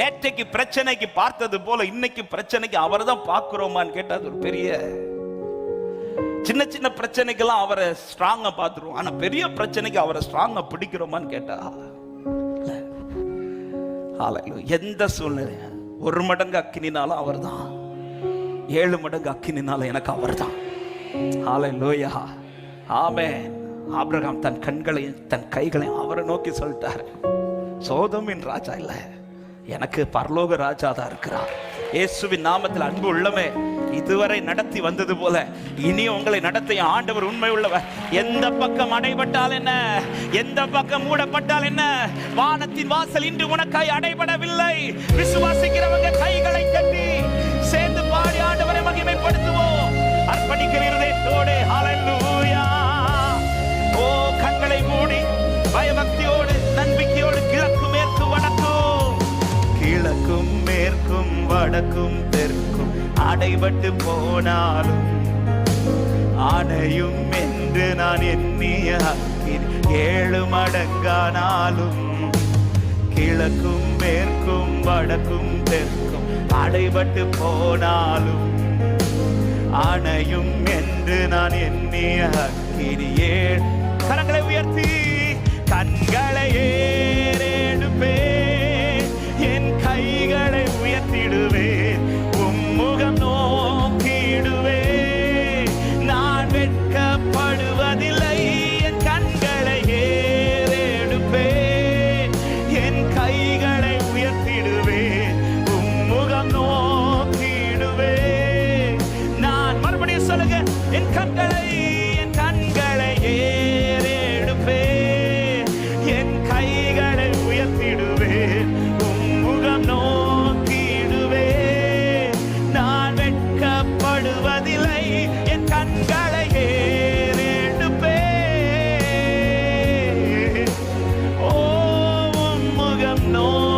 நேற்றைக்கு பிரச்சனைக்கு பார்த்தது போல இன்னைக்கு பிரச்சனைக்கு அவரை தான் பார்க்கிறோமான்னு கேட்டா அது ஒரு பெரிய சின்ன சின்ன பிரச்சனைக்கெல்லாம் அவரை ஸ்ட்ராங்கா பார்த்துருவோம். ஆனா பெரிய பிரச்சனைக்கு அவரை ஸ்ட்ராங்கா பிடிக்கிறோமான்னு கேட்டா எந்த சூழ்நிலை? ஒரு மடங்கு அக்கினினாலும் அவர்தான். ஏழு மடங்கு அக்கினினாலும் எனக்கு அவர்தான். லோயா ஆமே ஆப்ரகாம் தன் கண்களையும் தன் கைகளையும் அவரை நோக்கி சொல்லிட்டாரு. சோதமின் ராஜா இல்ல. எனக்கு பரலோக ராஜா தான் இருக்கிறார். இயேசுவின் நாமத்தில் அன்பு உள்ளமே இதுவரை நடத்தி வந்தது போல இனி உங்களை நடத்திய ஆண்டவர் உண்மை உள்ளவர். எந்த பக்கம் அடைபட்டால் என்ன? எந்த பக்கம் மூடப்பட்டால் என்ன? வானத்தின் வாசல் இன்று உனக்காய் அடைபடவில்லை. விசுவாசிக்கிறவங்க கைகளை கட்டி வடக்கும் தெற்கும். அடைபட்டு போனாலும் ஆணையும் என்று நான் எண்ணிய அக்கினி. ஏழு மடங்கானாலும் கிழக்கும் மேற்கும் வடக்கும் தெற்கும். அடைபட்டு போனாலும் ஆணையும் என்று நான் எண்ணிய அக்கினியே கரங்களை உயர்த்தி கண்களை கண்களை என் கண்களை ஏறெடுப்பே. என் கைகளை உயர்த்திடுவே. உம்முகம் நோக்கிடுவே. நான் வெட்கப்படுவதில்லை. என் கண்களை ஏறெடுப்பே. ஓ உம்முகம் நோ